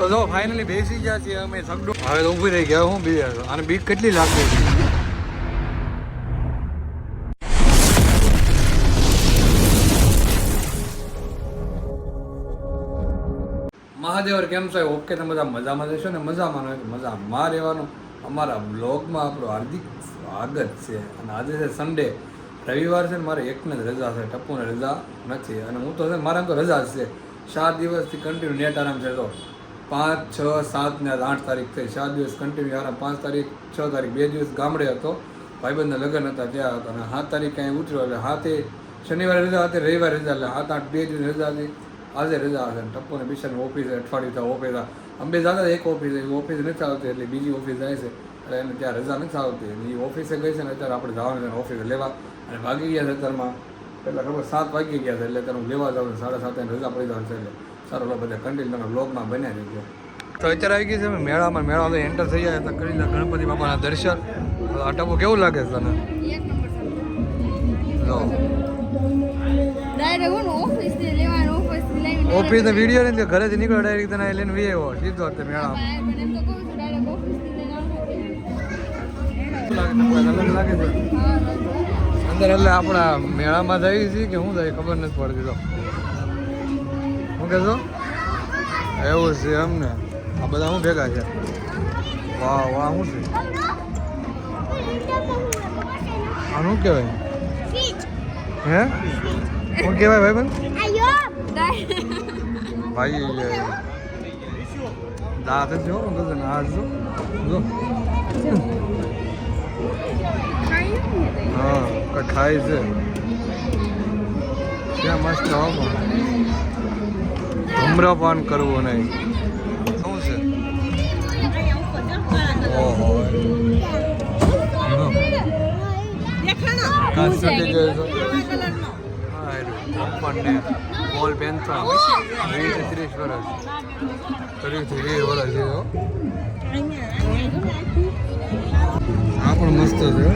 તો જો ફાઇનલી બેસી ગયા છીએ અમે, સગડો. હવે તો ઊભી રહી ગયા, હું બી અને બીક કેટલી લાગતી હતી? મહાદેવર, કેમ છો? ઓકે તમે બધા મજામાં જશો ને? મજામાં મજામાં રહેવાનું. અમારા બ્લોગમાં આપણું હાર્દિક સ્વાગત છે. અને આજે છે સન્ડે રવિવાર છે ને, મારે એકને જ રજા છે ટપ્પુને રજા નથી. અને હું તો છે મારે તો રજા જ છે. ચાર દિવસથી કન્ટિન્યુ નેટ આરામ છે. તો પાંચ, છ, સાત ને આઠ તારીખ થઈ. સાત દિવસ કન્ટિન્યુ આરામ પાંચ તારીખ, છ તારીખ. બે દિવસ ગામડે હતો. ભાઈબંધના લગ્ન હતા, ત્યાં હતો. અને સાત તારીખ કાંઈ ઉતર્યો. એટલે હાથે શનિવારે રજા હતી, રવિવારે રજા. એટલે સાત, આઠ, બે દિવસ રજા હતી. આજે રજા હશે ટપ્પુને ઓફિસે અઠવાડિયું ઓફિસ અંબે જતા એક ઓફિસ ઓફિસ નથી આવતી એટલે બીજી ઓફિસ જાય છે. એટલે એને ત્યાં રજા નથી આવતી. એ ઓફિસે ગઈ છે ને અત્યારે આપણે જવાનું છે ઓફિસે લેવા. અને ભાગી ગયા છે અત્યારમાં. પહેલાં ખબર સાત વાગી ગયા છે. એટલે અત્યારે હું લેવા જાઉં છું. સાડા સાતે રજા પડી જશે એટલે સારો બધા કન્ટિન્યુ તમે બ્લોગમાં બન્યા રહીજો. તો અત્યારે આવી ગઈ છે મેળામાં. મેળામાં તો એન્ટર થઈ જાય તો કરી લે ગણપતિ બાપાના દર્શન. હવે આ ટપુ કેવું લાગે છે તને? એક નંબર જો ડાયરેક્ટ હું ઓફિસ ને વીડિયો નથી ઘરેથી નીકળ્યો ડાયરેક્ટ તને લઈને વી આવ્યો સીધો તે મેળામાં. પણ એમ તો કહું છું ડાયરેક્ટ ઓફિસથી લઈને આવવાનું શું લાગે છે અંદર એટલે આપણા મેળામાં જઈએ છીએ કે શું થાય ખબર નથી પડતી તો. શું કહેશો? એવું છે એમને. આ બધા શું ભેગા છે? વાહ વાહ, શું છે? આ શું કહેવાય? હે? શું કહેવાય ભાઈ બંધ? ભાઈ દાંત જો કદન આ જો. જો. હા ખાય છે. ત્યાં મસ્ત હવામાં. ધૂમ્રપાન કરવું નહીં. શું છે? ઓહો. ધૂમ્રપાનને બોલ પેન્થા વીસ ત્રીસ વર્ષ. ત્રીસથી વીસ વર્ષ આ પણ મસ્ત છે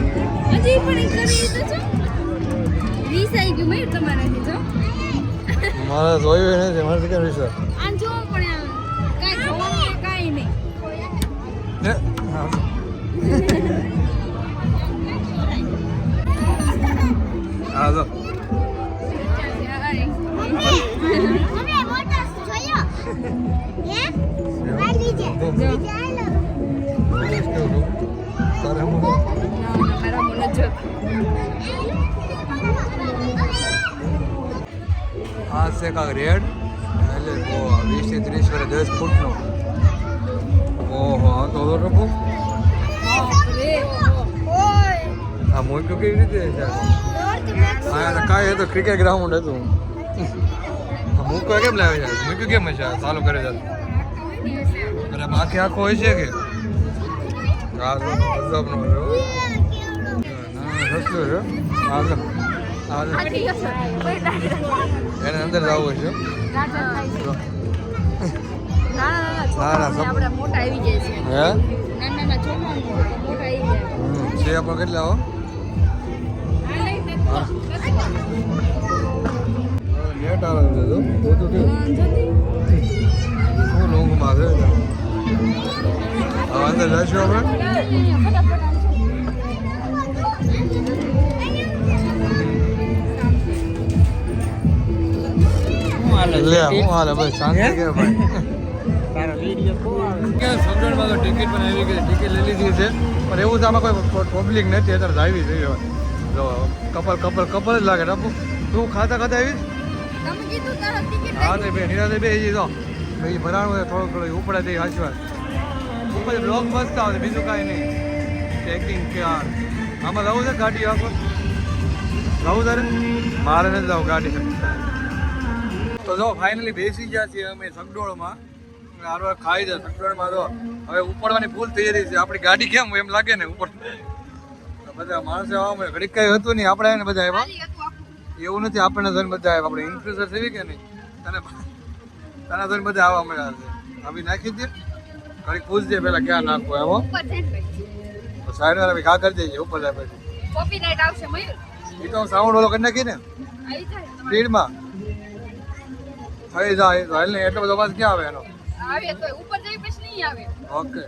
હજી પણ એક કરી તો છો વીસ આવી ગયું તમારાથી જો. મારે જોયું નથી મારે તો કેમ વિચાર આમ જો પણ કાંઈ જોવાનું કે કાંઈ નહીં ને હા. હા જો બોલીશ કેવું છું? મારા મને જો આ છે કાંક રેડ એટલે બહુ વીસથી ત્રીસ વર્ષ દસ ફૂટનો. ઓહો, આ તો ઓલો ટપુ આ મોટું કેવી રીતે હા કાંઈ હતું ક્રિકેટ ગ્રાઉન્ડ હતું. મૂકવા કેમ લાવે છે? મૂક્યું કેમ છે ચાલુ કરે છે. અરે માખી આખો હોય છે કે? ગજબનો સસ્તું છે આ એને અંદર જવું છે જો. ના, ના, આપણે મોટા આવી જાય છે. હે? નાના નાના છોકરા મોટા આવી જાય છે. આપણે કેટલા હો? લેટ આવે છે તો બધું કેવું ફૂલ ઊંઘમાં છે? હવે અંદર જઈશું આપણે લે હું હાલે બસ શાંતિ કે ભાઈ? કે સમજણમાં તો ટિકિટ પણ આવી ગઈ ટિકિટ લઈ લીધી છે. પણ એવું તો આમાં કોઈ પબ્લિક નથી અત્યારે આવી જોઈએ જો કપલ કપલ કપલ જ લાગે ટપુ તું ખાતા ખાતા આવી તમે કીધું તારો ટિકિટ હા તો બે નિરાતે બે જઈ તો એ ભરાણું થોડું થોડું ઉપડે તે હાચી ઉપર બ્લોક મસ્ત આવે બીજું કાંઈ નહીં. ચેકિંગ કે આમાં રહું છે ગાડી આખો? રહું તારે? મારે નથી જાઉં ગાડી. તો જો ફાઇનલી બેસી ગયા છીએ અમે સગડોળમાં હારવાર ખાઈ જાય સગડોળમાં તો હવે ઉપડવાની ફૂલ તૈયારી છે. આપણી ગાડી કેમ એમ લાગે ને ઉપર. બધા માણસો આવા ઘડીક કઈ હતું નહીં. આપણે ને બધા આવ્યા. એવું નથી આપણને ધન બધા આવ્યા. આપણે ઇન્ફ્લુએન્સર થઈ કે નહીં? તને તને ધન બધા આવવા મળ્યા છે. આવી નાખી દે. ઘડી પૂછજે પેલા ક્યાં નાખવું આવો સાઈડ વાળા ઘા કરી દેજે. ઉપર જાય પછી. કોપી આવશે મયુર એ તો સાઉન્ડ ઓલો કરી નાખી ને. સ્પીડમાં. થઈ જાય તો હાલ ને એટલો બધો અવાજ ક્યાં આવે એનો? આવે તો ઉપર જઈ પછી નહીં આવે. ઓકે.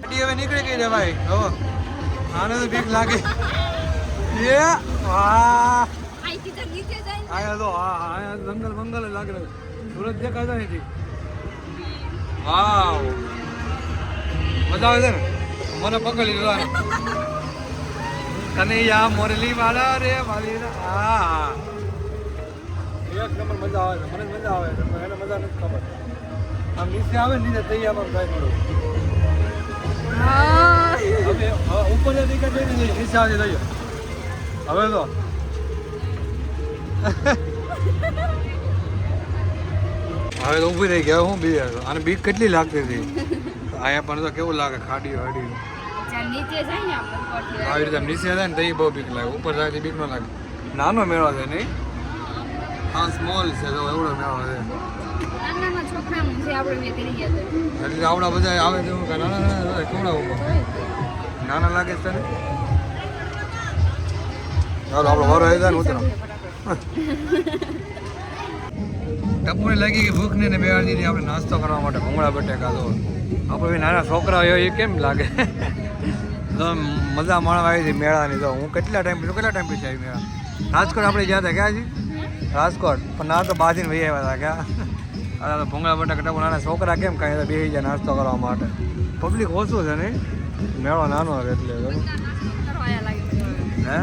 ગાડી હવે નીકળી ગઈ છે ભાઈ હો. આને તો બીક લાગે. એ વાહ. અહીંથી તો નીચે જાય આયા તો હા હા આયા જંગલ બંગલ લાગે સુરત દેખાતા નથી વાવ. મજા આવે છે ને? મને પકડી લીધો. કનૈયા મોરલી વાળા રે વાલી રે. એક નંબર મજા આવે છે. મને મજા આવે છે એને મજા નથી ખબર. આમ નીચે આવે ને નીચે તૈયાર આમ થાય મળું ઉપર જે દેખાય છે ને એ નીચે આવે છે હવે તો. હવે તો ઊભી રહી ગયા હું બી અને બીક કેટલી લાગતી હતી? અહીંયા પણ તો કેવું લાગે ખાડી ઉપરથી આવી રીતે આમ નીચે જાય ને તો બહુ બીક લાગે. ઉપર જાય બીક ન લાગે. નાનો મેળો છે નહીં હા સ્મોલ છે તો એવડો મેળો છે. ગયા એટલે આવડા બધા આવે છે નાના નાના કેવડા નાના લાગે છે તને? ચાલો આપણો વારો આવી જાય ઉતરો. ટપુને લાગી કે ભૂખ ને બે દીધી આપણે નાસ્તો કરવા માટે ભૂંગળા બટેકા તો. આપણે નાના છોકરા હોય એ કેમ લાગે? મજા માણવા આવી હતી મેળાની તો. હું કેટલા ટાઈમ પછી કેટલા ટાઈમ પછી આવી મેળા? રાજકોટ આપણે ગયા હતા ક્યાં જી રાજકોટ. પણ ના તો બાજીને ભાઈ આવ્યા હતા ક્યાં આ તો ભૂંગળા બટાકા ટપુ નાના છોકરા કેમ કાંઈ બે જાય નાસ્તો કરવા માટે. પબ્લિક ઓછું છે નહીં મેળો નાનો આવે એટલે હે?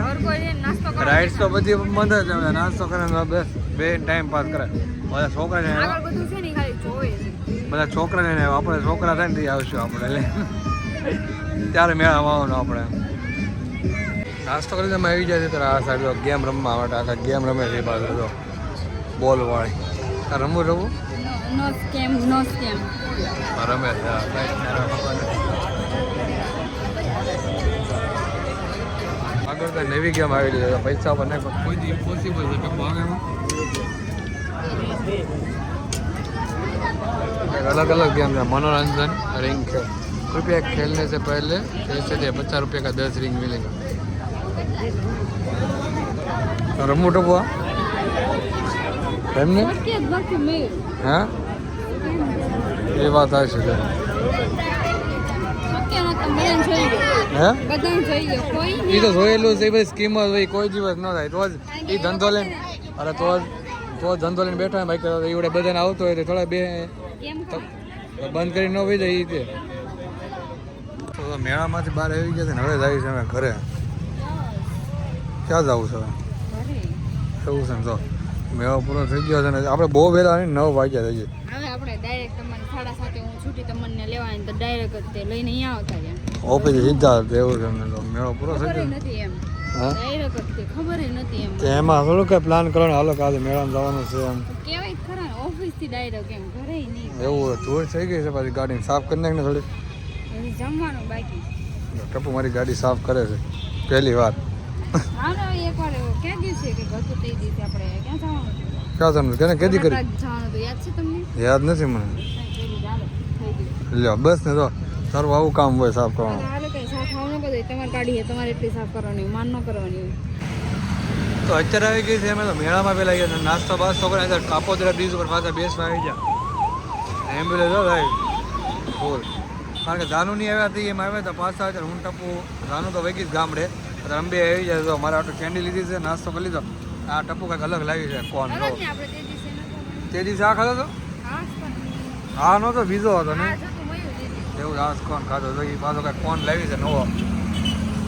રાઈડ્સ તો બધી બંધ જ હવે નાસ્તો કરે ને બસ બે ટાઈમ પાસ કરે. બધા છોકરા ને બધું છે ને ઈ ખાલી જોવે છે. બધા છોકરા ને આપણે છોકરા થાય ને આવશું આપણે એટલે ત્યારે મેળા આવવાનો આપણે. નાસ્તો કરીને તમે આવી જાય છે ત્યારે આ સાહેબ ગેમ રમવા માટે. આખા ગેમ રમે છે બાજુ તો. બોલવાળી. આ રમવું રમવું? રમે છે આગળ તો નવી ગેમ આવેલી છે પૈસા પણ કોઈ દી ઇમ્પોસિબલ છે કે ભાગ અલગ અલગ ગેમ છે મનોરંજન રિંગ ખેલ રૂપિયા ખેલને છે પહેલે पैसे દે પચાસ રૂપિયા કા દસ રિંગ મિલેગા. રમવું ટપુઆ એમને? હા? એ વાત આ છે. એ તો જોયેલું છે બધી સ્કીમ હોય કોઈ દિવસ ન થાય. તો જ એ ધંધો લઈને અરે તો જ તો ધંધો લઈને બેઠા હોય બાઈક એવડે બધાને આવતો હોય તો થોડા બે બંધ કરી ન હોય જાય એ તે મેળામાંથી બહાર આવી ગયા છે ને હવે જાય છે અમે ઘરે. ક્યાં જવું છે? એવું છે ને તો. મેળો પૂરો થઈ ગયો છે ને આપણે બહુ વહેલા નહીં નવ વાગ્યા થઈ ગયા. હવે આપણે ડાયરેક્ટ તમને સાડા સાતે હું છૂટી તમને લેવાની તો ડાયરેક્ટ તે લઈને અહીંયા આવતા રહ્યા. ઓફિસ સીધા એવું છે તો. મેળો પૂરો થઈ ગયો નથી એમ. થોડું કઈ પ્લાન કરવાનો હાલો કાલે મેળામાં જવાનું છે એમ. કહેવાય ખરા ઓફિસથી ડાયરેક્ટ એમ ઘરે નહીં. એવું ધૂળ થઈ ગઈ છે પાછી ગાડીને સાફ કરી નાખ ને થોડી. જમવાનું બાકી. ટપુ મારી ગાડી સાફ કરે છે. પહેલી વાર ક્યાં જવાનું કેને કેદી કરી? યાદ નથી મને. લ્યો બસ ને તો તારું આવું કામ હોય સાફ કરવાનું. તો અત્યારે આવી ગઈ છે અમે તો મેળામાં પેલા ગયા. નાસ્તો બાસ્તો કરે અંદર કાપોદરા બ્રિજ ઉપર પાછા બેસવા આવી ગયા. એમ્બ્યુલન્સ ભાઈ ફૂલ કારણ કે જાનુ નહીં આવ્યા હતી એમ આવ્યા તો પાછા હું ટપુ જાનુ તો વૈગી જ ગામડે. અંબે આવી જાય તો મારે આટલું કેન્ડી લીધી છે નાસ્તો કરી લીધો. આ ટપુ કંઈક અલગ લાવી છે કોણ તે દિવસે આ ખાધો હતો હા નહોતો બીજો હતો ને. એવું રાસ કોણ ખાધો હતો. એ પાછો કાંઈ કોણ લાવી છે નવો.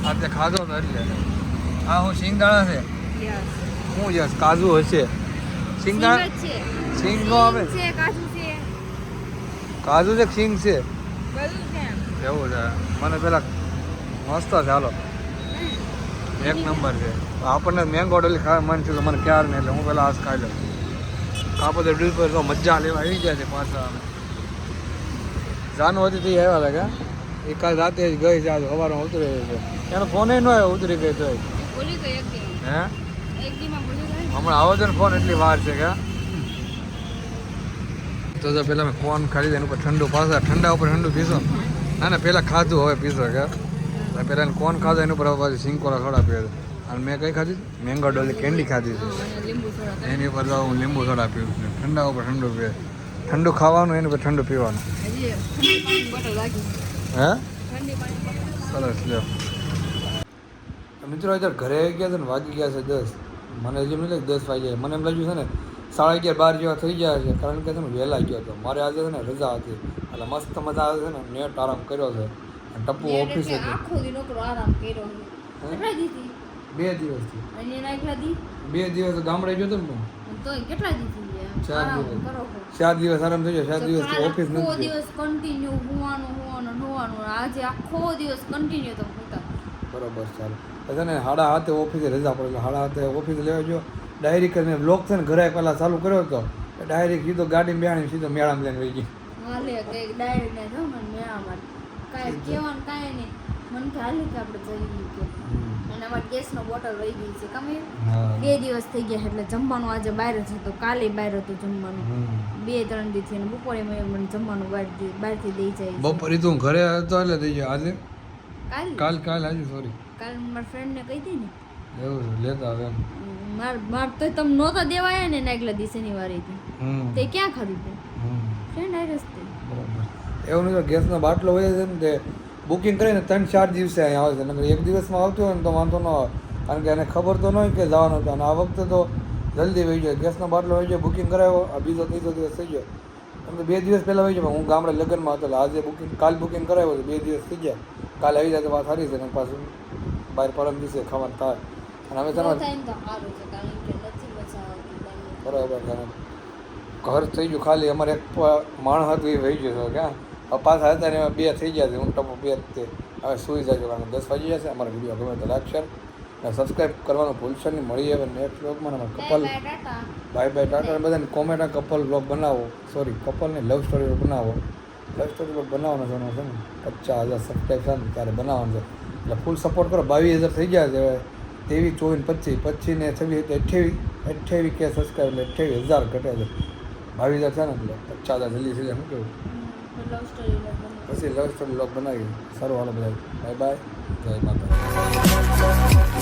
આ તે ખાધો હતો એટલે. હા હું સિંગદાણા છે. હું યસ કાજુ હશે. સિંગદાણા સિંગ નો આવે? કાજુ છે. સિંગ છે. એવું છે. મને પેલા મસ્ત છે હાલો. એક નંબર છે. આપણને મેંગો ડોલી ખાવા મન થયું તો મને ક્યારે નહીં એટલે હું પેલા આજ ખાઈ લઉં. કાપો તો ડ્રીલ પર તો મજા લેવા આવી જાય છે પાછા અમે. જાનુ હતી તે આવ્યા હતા કે એ કાલ રાતે જ ગઈ છે આજ સવારમાં ઉતરી ગઈ છે. એનો ફોન ન આવ્યો ઉતરી ગઈ તો હે? હમણાં આવો છે ને ફોન એટલી વાર છે કે તો તો પેલા મેં ફોન ખાલી એનું ઉપર ઠંડુ પાછા ઠંડા ઉપર ઠંડુ પીશો. ના ના પેલા ખાધું હવે પીશો કે એટલે પેલા કોણ ખાધો એનું ઉપર પાછી સિંકોરા સોડા પીવે અને મેં કઈ ખાધી? મેંગો ડોલી કેન્ડી ખાધી છે. એની ઉપર હું લીંબુ સોડા પીવું છું. ઠંડા ઉપર ઠંડુ પીવે ઠંડુ ખાવાનું, એની ઉપર ઠંડુ પીવાનું. હે? સરસ, લ્યો. મિત્રો અત્યારે ઘરે ગયા છે ને વાગી ગયા છે દસ. મને હજી એમ લાગે દસ વાગ્યા મને એમ લાગ્યું છે ને, સાડા અગિયાર, બાર જેવા થઈ ગયા છે. કારણ કે છે ને વહેલા ગયો હતો. મારે આજે છે ને રજા હતી. એટલે મસ્ત મજા આવે છે ને, નેટ આરામ કર્યો છે. ટપ્પુ ઓફિસે આખો દી નોકરો આરામ કર્યો કેટલા દીધી બે દિવસથી. અને એના એકલા દી? બે દિવસ ગામડે ગયો હું. કેટલા દીધી ચાર દિવસ. ચાર દિવસ આરામ થઈ ગયો ચાર તો ઓફિસ નથી. ગયો. દિવસ કન્ટિન્યુ હુવાનું હુવાનું હુવાનું આજે આખો દિવસ કન્ટિન્યુ તો હુતા. બરોબર ચાલો પછી ને સાડા હાથે ઓફિસે રજા પડે. હાડા હાથે ઓફિસે લેવા ગયો. ડાયરી કરીને બ્લોક છે ને ઘરે પહેલાં ચાલુ કર્યો હતો. ડાયરી સીધો ગાડી બેહાડી સીધો મેળામાં લઈને વહી ગઈ હાલે ડાયરી ને જો મને મેળામાં. કાંઈ કહેવાનું કાંઈ નહીં. મને ખ્યાલ કે આપણે જઈએ કે. અને અમારે ગેસનો બોટલ રહી ગઈ છે. કમે બે દિવસ થઈ ગયા એટલે જમવાનું આજે બહાર જ હતું. કાલે બહાર હતું જમવાનું. બે ત્રણ દી થી બપોરે મને જમવાનું બહાર બહારથી દઈ જાય બપોરે તું ઘરે હતો એટલે દઈ જાય. આજે? કાલે? કાલ કાલ આજે સોરી કાલ મારા ફ્રેન્ડને કહી હતી ને. એવું લેતા આવે માર માર તો તમ નહોતા દેવાયા ને એના આગલા દી શનિવારે થી તે ક્યાં હમ. ફ્રેન્ડ આ રસ્તે એવું નહીં ગેસનો બાટલો હોય છે ને તે બુકિંગ કરીને ત્રણ ચાર દિવસે અહીં આવે છે. નકર એક દિવસમાં આવતું હોય ને તો વાંધો ન આવે. કારણ કે એને ખબર તો ન હોય કે જવાનું હતું અને આ વખતે તો જલ્દી વહી જાય. ગેસનો બાટલો હોય જાય બુકિંગ કરાવ્યો આ બીજો ત્રીજો દિવસ થઈ ગયો. એમ તો બે દિવસ પહેલાં હોય જાય. પણ હું ગામડે લગ્નમાં હતો આજે બુકિંગ કાલ બુકિંગ કરાવ્યો તો બે દિવસ થઈ ગયા. કાલે આવી જાય તો વાત સારી છે ને પાછું બહાર પરમ દિવસે ખાવાનું થાય. અને અમે તમારે છે. બરાબર છે. ઘર થઈ ગયું ખાલી. અમારે એક માણસ હતું એ વહી ગયો ક્યાં? પાછા હતા ને એમાં બે થઈ ગયા છે હું ટપો બે તે. હવે સુઈ જાય કારણ દસ વાગી જશે અમારા વીડિયો ગમે તો લાઈક શેર અને સબસ્ક્રાઈબ કરવાનું ભૂલશો નહીં. મળી હવે નેક્સ્ટ બ્લોગમાં અમારે કપલ બાય બાય ટાટા. બધાને કોમેન્ટ કપલ બ્લોગ બનાવો. સોરી કપલને લવ સ્ટોરી બનાવો. લવ સ્ટોરી બ્લોગ બનાવવાનો છે છે ને પચાસ હજાર સબસ્ક્રાઈબ થાય ને ત્યારે બનાવવાનું છે. એટલે ફૂલ સપોર્ટ કરો. બાવીસ હજાર થઈ ગયા છે હવે ત્રેવીસ ચોવીસ પચીસ. પચીસ ને છવ્વીસ અઠ્યાવીસ. અઠ્યાવીસ કે સબસ્ક્રાઈબ એટલે અઠ્યાવીસ હજાર ઘટે છે. બાવીસ હજાર છે ને એટલે પચાસ હજાર જલ્દી થઈ જાય. શું કેવું પછી લવ સ્ટોરી બ્લોગ બનાવી. સારું હાલો બધા બાય બાય જય માતા